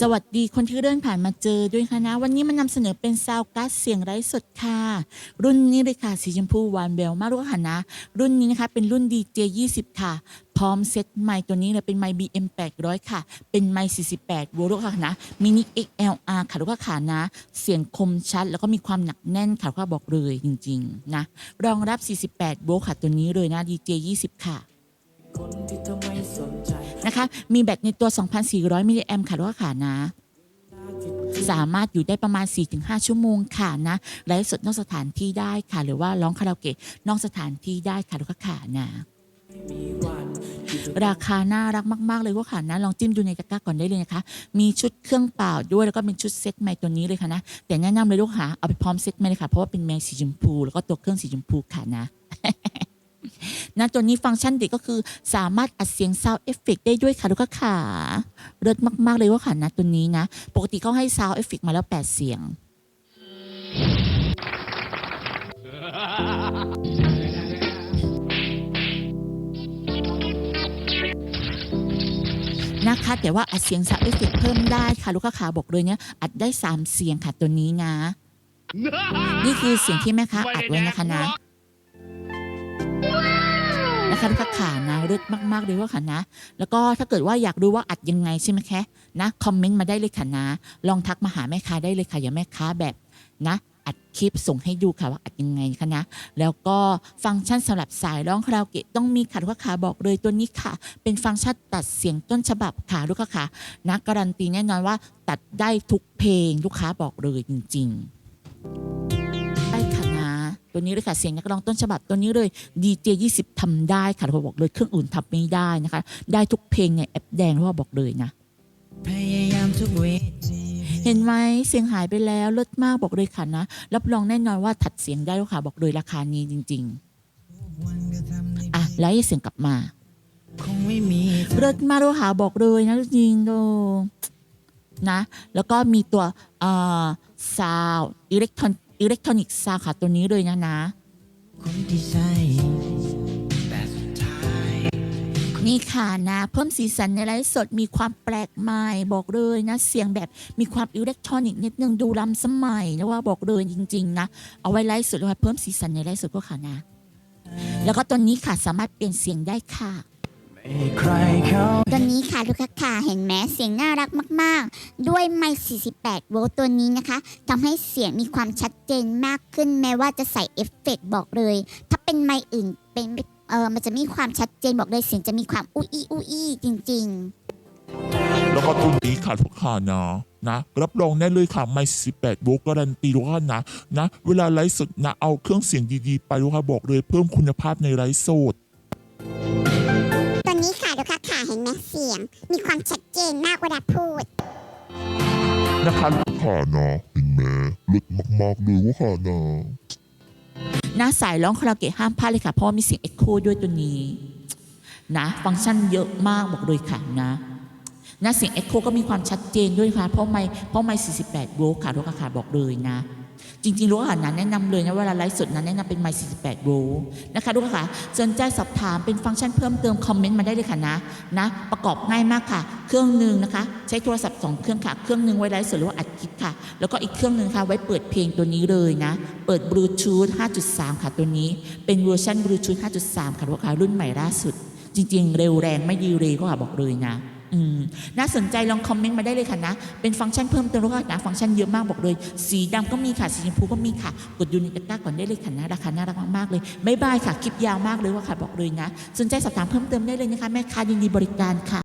สวัสดีคนที่เดินผ่านมาเจอด้วยค่ะนะ วันนี้มานำเสนอเป็นซาวการ์ดเสียงไร้สดค่ะ รุ่นนี้เลยค่ะสีชมพูหวานแววมากรู้ค่ะนะ รุ่นนี้นะคะเป็นรุ่น DJ 20 ค่ะ พร้อมเซ็ตไมค์ตัวนี้เลยเป็นไมค์ BM 800 ค่ะ เป็นไมค์48โวลต์ค่ะนะมินิ XLR ค่ะลูกค้านะ เสียงคมชัด แล้วก็มีความหนักแน่นค่ะลูกค้าบอกเลยจริง ๆ นะ รองรับ 48โวลต์ค่ะตัวนี้เลยนะ DJ 20 ค่ะ นะคะ มีแบตในตัว 2,400 มิลลิแอมป์ค่ะลูกค้านะ สามารถอยู่ได้ประมาณ 4-5 ชั่วโมงค่ะนะ ไลฟ์สดนอกสถานที่ได้ค่ะ หรือว่าร้องคาราโอเกะนอกสถานที่ได้ค่ะลูกค้านะราคาน่ารักมาก ๆ เลยว่าค่ะนะ ลองจิ้มดูในตะกร้าก่อนได้เลยนะคะ มีชุดเครื่องเปล่าด้วยแล้วก็เป็นชุดเซ็ตไม้ตัวนี้เลยค่ะนะ แต่แนะนำเลยลูกค้าเอาไปพร้อมเซ็ตไม้เลยค่ะ เพราะว่าเป็นแมงสีชมพู แล้วก็ตัวเครื่องสีชมพูค่ะนะ นะตัวนี้ฟังก์ชันเด็กก็คือสามารถอัดเสียงซาวเอฟเฟกได้ด้วยค่ะลูกค้าขาเลิศมาก ๆ เลยว่าค่ะนะตัวนี้นะ ปกติเขาให้ซาวเอฟเฟกมาแล้ว 8 เสียง นะคะ แต่ว่าอัดเสียงซาวเอฟเฟกเพิ่มได้ค่ะลูกค้าขาบอกเลยเนี่ยอัดได้ 3 เสียงค่ะตัวนี้นะ นี่คือเสียงที่แม่ค้าอัดไว้นะคะนะ นะคะลูกค้าขานะเลิศมากๆเลยว่าค่ะนะ แล้วก็ถ้าเกิดว่าอยากรู้ว่าอัดยังไงใช่ไหมคะนะคอมเมนต์มาได้เลยค่ะนะ ลองทักมาหาแม่ค้าได้เลยค่ะอย่าแม่ค้าแบบนะอัดคลิปส่งให้ดูค่ะว่าอัดยังไงคะนะ แล้วก็ฟังก์ชันสำหรับสายร้องคาราโอเกะต้องมีค่ะลูกค้าขาบอกเลยตัวนี้ค่ะ เป็นฟังก์ชันตัดเสียงต้นฉบับค่ะลูกค้านะการันตีแน่นอนว่าตัดได้ทุกเพลงลูกค้าบอกเลยจริง ๆ ตัวนี้เลยค่ะเสียงนักร้องต้นฉบับตัวนี้เลย DJ 20ทำได้ค่ะเราบอกเลยเครื่องอื่นทำไม่ได้นะคะ ได้ทุกเพลงในแอปแดงเราบอกเลยนะพยายามทุกเวทีเห็นไหมเสียงหายไปแล้วเลิศมากบอกเลยค่ะนะ รับรองแน่นอนว่าถัดเสียงได้แล้วค่ะบอกเลยราคานี้จริงวันก็ทำได้ๆอะ แล้วให้เสียงกลับมาคงไม่มีทางเลิศมากเลยค่ะบอกเลยนะจริงๆโดนะ แล้วก็มีตัวเอ่อซาวอิเล็กทรอน อิเล็กทรอนิกส์ซาวค่ะตัวนี้เลยนะนะ คนที่ใช่แต่สุดท้ายนี่ค่ะนะ เพิ่มสีสันในไลฟ์สดมีความแปลกใหม่บอกเลยนะ เสียงแบบมีความอิเล็กทรอนิกส์นิดนึงดูล้ำสมัยนะว่าบอกเลยจริง ๆ นะ เอาไว้ไลฟ์สดแล้วเพิ่มสีสันในไลฟ์สดก็ค่ะนะ แล้วก็ตัวนี้ค่ะสามารถเปลี่ยนเสียงได้ค่ะ ไม่ให้ใครเขาตัวนี้ค่ะลูกค้าค่ะเห็นไหมเสียงน่ารักมาก ๆ ด้วยไมค์48 โวลต์ตัวนี้นะคะทำให้เสียงมีความชัดเจนมากขึ้นแม้ว่าจะใส่เอฟเฟกต์บอกเลย ถ้าเป็นไมค์อื่นเป็นเออมันจะมีความชัดเจนบอกเลยเสียงจะมีความอุ้ยอี้อุ้ยอี้จริง ๆ แล้วก็ตัวนี้ค่ะทุกค้านะนะรับรองได้เลยค่ะ ไม่ 18 โวลต์การันตีทุกค้านะนะ เวลาไลฟ์สดนะ เอาเครื่องเสียงดี ๆ ไปทุกค้าบอกเลยเพิ่มคุณภาพในไลฟ์สดตัวนี้ค่ะลูกค้าค่ะเห็นไหมเสียง มีความชัดเจนมากเวลาพูด นะคะค่ะนะเห็นไหมเลิศมากๆเลยว่าค่ะนะหน้าสายร้องคาราโอเกะห้ามพลาดเลยค่ะ เพราะว่ามีเสียงเอ็กโคด้วยตัวนี้ นะ ฟังก์ชันเยอะมากบอกเลยค่ะนะนะเสียงเอ็กโคก็มีความชัดเจนด้วยค่ะ เพราะไม่เพราะไม่48โวลต์ค่ะลูกค้าบอกเลยนะ จริงๆลูกค้านะแนะนำเลยนะเวลาไลฟ์สดนะแนะนำเป็นไมค์48โวลต์นะคะลูกค้าสนใจสอบถามเป็นฟังก์ชันเพิ่มเติมคอมเมนต์มาได้เลยค่ะนะนะ ประกอบง่ายมากค่ะ เครื่องหนึ่งนะคะ ใช้โทรศัพท์สองเครื่องค่ะ เครื่องหนึ่งไว้ไลฟ์สดหรือว่าอัดคลิปค่ะ แล้วก็อีกเครื่องหนึ่งค่ะไว้เปิดเพลงตัวนี้เลยนะ เปิดบลูทูธ5.3 ค่ะตัวนี้ เป็นเวอร์ชันบลูทูธ5.3 ค่ะลูกค้ารุ่นใหม่ล่าสุด จริง ๆ เร็วแรงไม่ดีเลยก็ค่ะบอกเลยนะ น่าสนใจลองคอมเมนต์มาได้เลยค่ะนะ เป็นฟังก์ชันเพิ่มเติมแล้วก็นะฟังก์ชันเยอะมากบอกเลย สีดำก็มีค่ะ สีชมพูก็มีค่ะ กดดูในตะกร้าก่อนได้เลยค่ะนะ ราคาน่ารักมากๆเลยบ๊ายบายค่ะ คลิปยาวมากเลยว่าค่ะบอกเลยนะ สนใจสอบถามเพิ่มเติมได้เลยนะคะ แม่ค้ายินดีบริการค่ะ